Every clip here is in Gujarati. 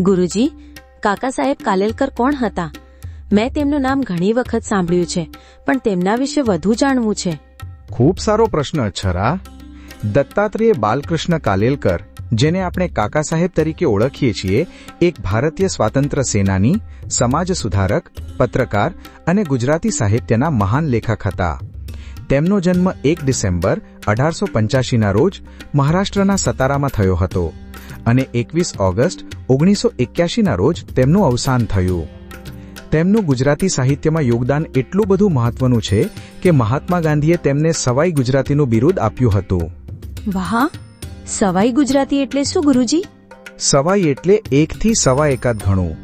ગુરુજી, કાકા સાહેબ કાલેલકર કોણ હતા? મેં તેમનું નામ ઘણી વખત સાંભળ્યું છે, પણ તેમના વિશે વધુ જાણવું છે. ખૂબ સારો પ્રશ્ન, અચ્છરા. દત્તાત્રેય બાલકૃષ્ણ કાલેલકર, જેને આપણે કાકા સાહેબ તરીકે ઓળખીએ છીએ, એક ભારતીય સ્વાતંત્ર્ય સેનાની, સમાજ સુધારક, પત્રકાર અને ગુજરાતી સાહિત્યના મહાન લેખક હતા. તેમનો જન્મ એક ડિસેમ્બર અઢારસો પંચ્યાસીના રોજ મહારાષ્ટ્રના સતારામાં થયો હતો. અને એકવીસ ઓગસ્ટ ઓગણીસો એક્યાસીના રોજ તેમનું અવસાન થયું. તેમનું ગુજરાતી સાહિત્યમાં યોગદાન એટલું બધું મહત્વનું છે કે મહાત્મા ગાંધીએ તેમને સવાઈ ગુજરાતીનું બિરુદ આપ્યું હતું. વાહ! સવાઈ ગુજરાતી એટલે શું ગુરુજી? સવાઈ એટલે એકથી સવા એકાદ ઘણું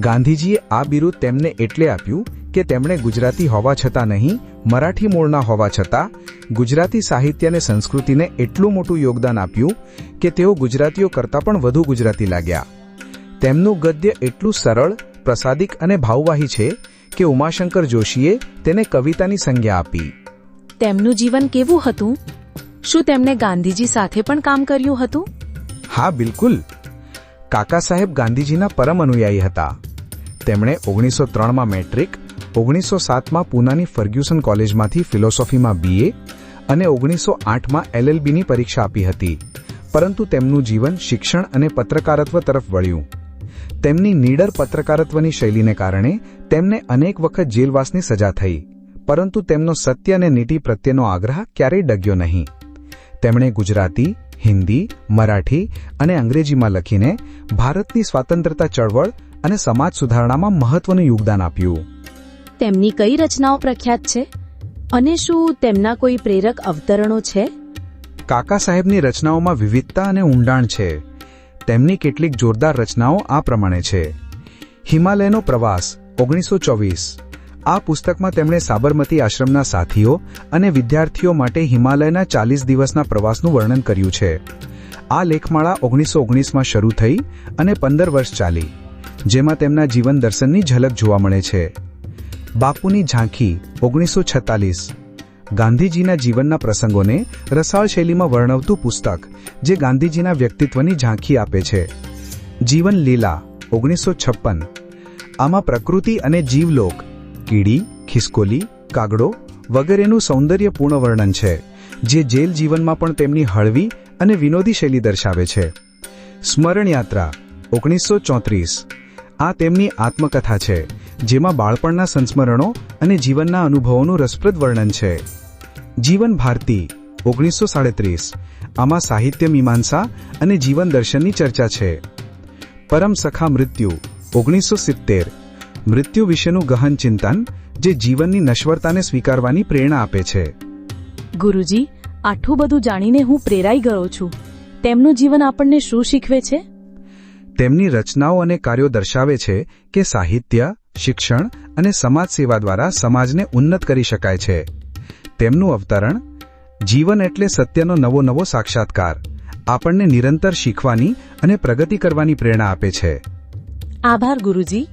ગાંધીજીએ આ બિરુદ તેમને એટલે આપ્યું કે તેમણે ગુજરાતી હોવા છતાં નહીં મરાઠી મૂળના હોવા છતાં ગુજરાતી સાહિત્ય અને સંસ્કૃતિને એટલું મોટું યોગદાન આપ્યું કે તેઓ ગુજરાતીઓ કરતાં પણ વધુ ગુજરાતી લાગ્યા. તેમનું ગદ્ય એટલું સરળ પ્રસાદિક અને ભાવવાહી છે કે ઉમાશંકર જોશીએ તેને કવિતાની સંજ્ઞા આપી. તેમનું જીવન કેવું હતું? શું તેમણે ગાંધીજી સાથે પણ કામ કર્યું હતું? હા બિલકુલ. કાકા સાહેબ ગાંધીજીના પરમ અનુયાયી હતા. તેમણે ઓગણીસો ત્રણમાં મેટ્રિક ઓગણીસો સાતમાં પૂનાની ફર્ગ્યુસન કોલેજમાંથી ફિલોસોફીમાં બીએ અને ઓગણીસો આઠમાં એલએલબીની પરીક્ષા આપી હતી. પરંતુ તેમનું જીવન શિક્ષણ અને પત્રકારત્વ તરફ વળ્યું. તેમની નીડર પત્રકારત્વની શૈલીને કારણે તેમને અનેક વખત જેલવાસની સજા થઈ, પરંતુ તેમનો સત્ય અને નીતિ પ્રત્યેનો આગ્રહ ક્યારેય ડગ્યો નહીં. તેમણે ગુજરાતી, હિન્દી, મરાઠી અને અંગ્રેજીમાં લખીને ભારતની સ્વાતંત્રતા ચળવળ અને સમાજ સુધારણામાં મહત્વનું યોગદાન આપ્યું. તેમની કઈ રચનાઓ પ્રખ્યાત છે? અને શું તેમના કોઈ પ્રેરક અવતરણો છે? કાકા સાહેબની રચનાઓમાં વિવિધતા અને ઊંડાણ છે. તેમની કેટલીક જોરદાર રચનાઓ આ પ્રમાણે છે. હિમાલયનો પ્રવાસ, ઓગણીસો ચોવીસ. આ પુસ્તકમાં તેમણે સાબરમતી આશ્રમના સાથીઓ અને વિદ્યાર્થીઓ માટે હિમાલયના ચાલીસ દિવસના પ્રવાસનું વર્ણન કર્યું છે. આ લેખમાળા ઓગણીસો ઓગણીસમાં શરૂ થઈ અને પંદર વર્ષ ચાલી, જેમાં તેમના જીવન દર્શનની ઝલક જોવા મળે છે. બાપુની ઝાંખી ઓગણીસો છત્તાલીસ ગાંધીજીના જીવનના પ્રસંગોને રસાળ શૈલીમાં વર્ણવતું પુસ્તક જે ગાંધીજીના વ્યક્તિત્વની ઝાંખી આપે છે. જીવન લીલા, ઓગણીસો છપ્પન. આમાં પ્રકૃતિ અને જીવલોક, કીડી, ખિસકોલી, કાગડો વગેરેનું સૌંદર્યપૂર્ણ વર્ણન છે, જે જેલ જીવનમાં પણ તેમની હળવી અને વિનોદી શૈલી દર્શાવે છે. સ્મરણ યાત્રા, ઓગણીસો ચોત્રીસ. આ તેમની આત્મકથા છે જેમાં બાળપણના સંસ્મરણો અને જીવનના અનુભવોનું રસપ્રદ વર્ણન છે. જીવન ભારતી ઓગણીસો સાડત્રીસ. આમાં સાહિત્ય મીમાંસા અને જીવન દર્શનની ચર્ચા છે. પરમ સખા મૃત્યુ ઓગણીસો સિત્તેર. મૃત્યુ વિશેનું ગહન ચિંતન જે જીવનની નશ્વરતાને સ્વીકારવાની પ્રેરણા આપે છે. ગુરુજી આટલું બધું જાણીને હું પ્રેરાઈ ગયો છું. તેમનું જીવન આપણને શું શીખવે છે? તેમની રચનાઓ અને કાર્યો દર્શાવે છે કે સાહિત્ય શિક્ષણ અને સમાજ સેવા દ્વારા સમાજને ઉન્નત કરી શકાય છે. તેમનું અવતરણ, જીવન એટલે સત્યનો નવો નવો સાક્ષાત્કાર. આપણને નિરંતર શીખવાની અને પ્રગતિ કરવાની પ્રેરણા આપે છે. આભાર ગુરુજી.